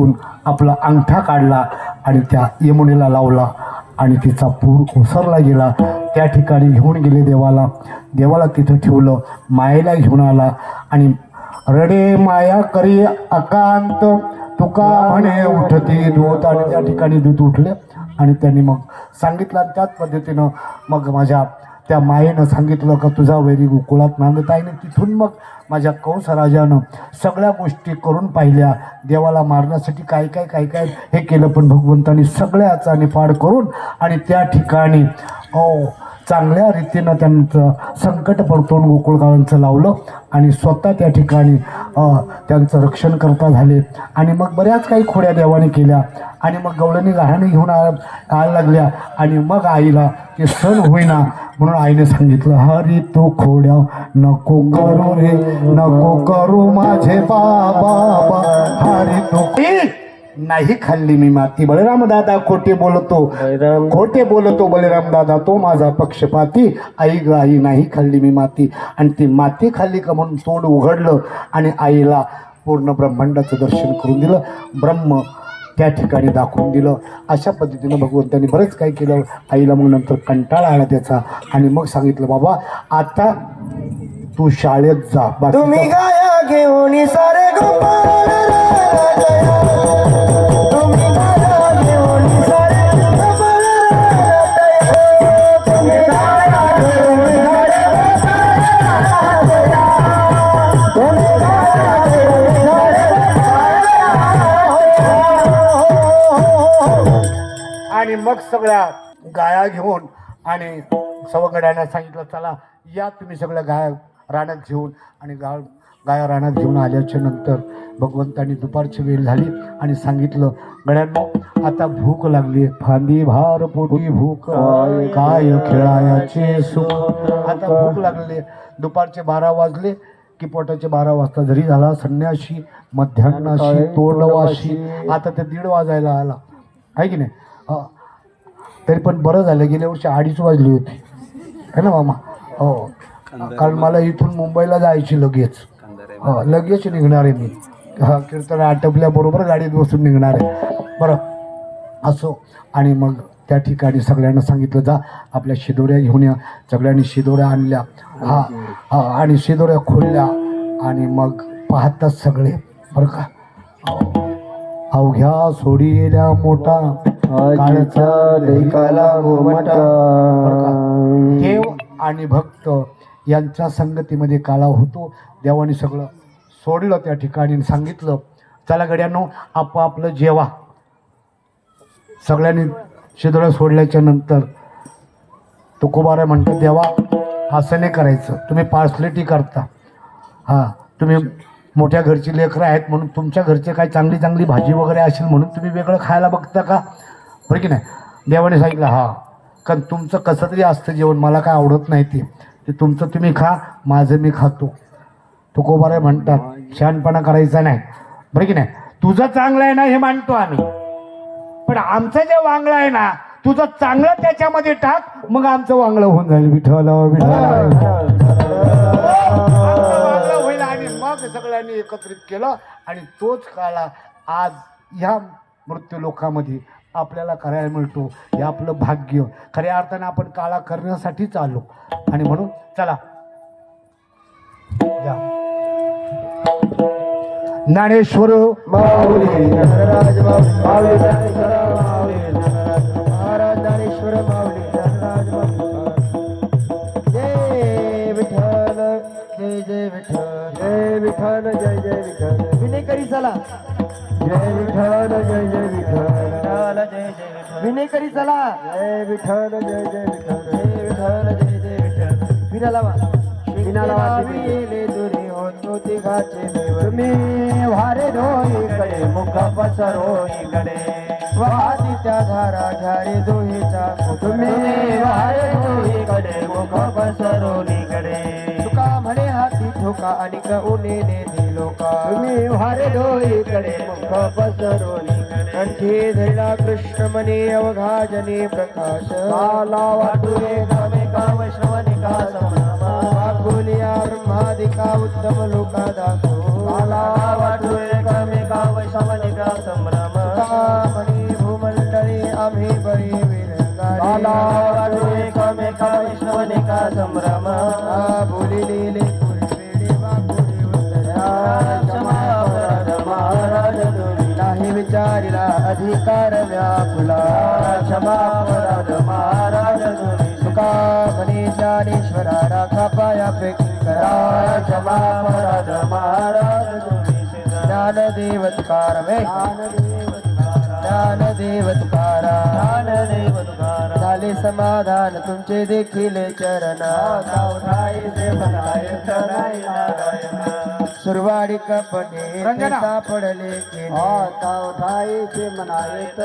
पोटून आपला अंगठा काढला आणि त्या यमुनेला लावला. आणि तिचा पूर ओसरला गेला. त्या ठिकाणी घेऊन गेले देवाला. देवाला तिथं ठेवलं. मायेला घेऊन आला. आणि रडे माया करी अकांत. तुका म्हणे उठते दूत आणि त्या ठिकाणी दूत उठले आणि त्यांनी मग सांगितलं त्याच पद्धतीनं मग माझ्या त्या मायेनं सांगितलं का तुझा वैरी गोकुळात नांदत आहे. आणि तिथून मग माझ्या कंस राजानं सगळ्या गोष्टी करून पाहिल्या. देवाला मारण्यासाठी काय काय काय काय हे केलं. पण भगवंतानी सगळ्याचा निफाड करून आणि त्या ठिकाणी हो चांगल्या रीतीनं त्यांचं संकट परतून गोकुळगावांचं लावलं आणि स्वतः त्या ठिकाणी त्यांचं रक्षण करता झाले. आणि मग बऱ्याच काही खोड्या देवाने केल्या आणि मग गवळणी गहाणे घेऊन आ- लागल्या. आणि मग आईला ते सण होईना म्हणून आईने सांगितलं हरी तू खोड्या नको करू रे नको करू माझे बाबा हरी तू नाही खाल्ली मी माती. बळराम दादा खोटे बोलतो. खोटे बोलतो बळराम दादा तो माझा पक्षपाती. आई ग आई नाही खाल्ली मी माती. आणि ती माती खाल्ली का म्हणून तोंड उघडलं आणि आईला पूर्ण ब्रह्मांडाचं दर्शन करून दिलं ब्रह्म त्या ठिकाणी दाखवून दिलं. अशा पद्धतीनं भगवंतांनी बरेच काही केलं. आईला मग नंतर कंटाळा आला त्याचा. आणि मग सांगितलं बाबा आता तू शाळेत जा. बाकी तुम्ही गाया घेऊन सारे आणि मग सगळ्या गाया घेऊन आणि सवगड्यांना सांगितलं चला या तुम्ही सगळ्या गाय रानात घेऊन आणि गाव गाया रानात घेऊन आल्याच्यानंतर भगवंतांनी दुपारची वेळ झाली आणि सांगितलं गड्यांनो आता भूक लागली फांदी भार पोटी भूक काय खेळायाचे सुख. आता भूक लागली दुपारचे बारा वाजले की पोटाचे बारा वाजता जरी झाला संन्याशी मध्यान्नाशी तोंडवाशी. आता ते दीड वाजायला आला. आहे की नाही? हा. तरी पण बरं झालं गेल्या वर्षी अडीच वाजली होती. है ना मामा? हो. कारण मला इथून मुंबईला जायची लगेच. हो लगेच निघणार आहे मी. हा कीर्तन आटपल्याबरोबर गाडीत बसून निघणार. आहे बरं असो. आणि मग त्या ठिकाणी सगळ्यांना सांगितलं जा. आपल्या शिदोऱ्या घेऊन या. सगळ्यांनी शिदोऱ्या आणल्या. हा हा आणि शिदोऱ्या खोलल्या. आणि मग पाहतात सगळे. बरं का? अवघ्या सोडी गेल्या मोठा? देव आणि भक्त यांच्या संगतीमध्ये काळा होतो. देवाने सगळं सोडलं त्या ठिकाणी सांगितलं चला गड्यांनो आपापलं जेवा. सगळ्यांनी शिदोळ्या सोडल्याच्या नंतर तुकोबारा म्हणतो देवा असं नाही करायचं. तुम्ही पार्सलिटी करता. हां तुम्ही मोठ्या घरची लेकरं आहेत म्हणून तुमच्या घरचे काही चांगली चांगली भाजी वगैरे असेल म्हणून तुम्ही वेगळं खायला बघता का? बरं की नाही? देवाने सांगितलं हां कारण तुमचं कसं तरी असतं जेवण मला काय आवडत नाही ते. ते तुमचं तुम्ही खा माझं मी खातो. तुकोबारे म्हणतात शहाणपणा करायचा नाही. बरं की नाही? तुझं चांगलं आहे ना हे मानतो आम्ही. पण आमचं जे वांगलं आहे ना तुझं चांगलं त्याच्यामध्ये टाक मग आमचं वांगलं होऊन जाईल. विठ्ठल विठ्ठल. आमचं वांगलं होईल आणि मग सगळ्यांनी एकत्रित केलं आणि तोच काळा आज ह्या मृत्यू लोकामध्ये आपल्याला करायला मिळतो. हे आपलं भाग्य. खऱ्या अर्थाने आपण काळा करण्यासाठीच आलो आणि म्हणून चला. या. ज्ञानेश्वर माऊली माऊली महाराज ज्ञानेश्वर माऊली. जय विठ्ठल जय जय विठ्ठल. जय विठ्ठल जय जय विठ्ठल. विनय करी चला. जय विठ्ठल जय जय विठ्ठल जय जय विनय करी चला जय विठ्ठल जय जय विठ्ठल जय विठ्ठल जय जय विठ्ठल विनाला वा विनाला वाटे दुरी होतो तिघाचे देव तुम्ही वारे डोईकडे मुख पसरोईकडे वादीच्या धारा झारे दोहीचा तुम्ही वारे डोईकडे मुख पसरोनीकडे तुका म्हणे हाती ठोका आणि कऊने उन्हेने दिलोका तुम्ही वारे डोईकडे मुख पसरोनीकडे कंठी धैला कृष्ण मने अवघा जने प्रकाश. काला वाटुरे गावे गाव श्रवणिका समरमा वाकुलिया ब्रह्मादिका उत्तम लोका दासो. काला वाटुरे गावे गाव श्रवणिका संभ्रम म्हणी भूमंडळी आम्ही बळी बाला विरंगारी वाढू एकमेका वैष्णवनिका संभ्रम बोली नाही अधिकार व्यापुला क्षमा अपराध महाराज सुका. तुका म्हणे ज्ञानेश्वरा राखा पायापैकी करा. क्षमा अपराध महाराज ज्ञान देवत्कार तुकार वे. ज्ञानदेव तुकारा समाधान तुमचे देखील चरण सुरवाडी कपटे सापडले केले उठाईचे म्हणायच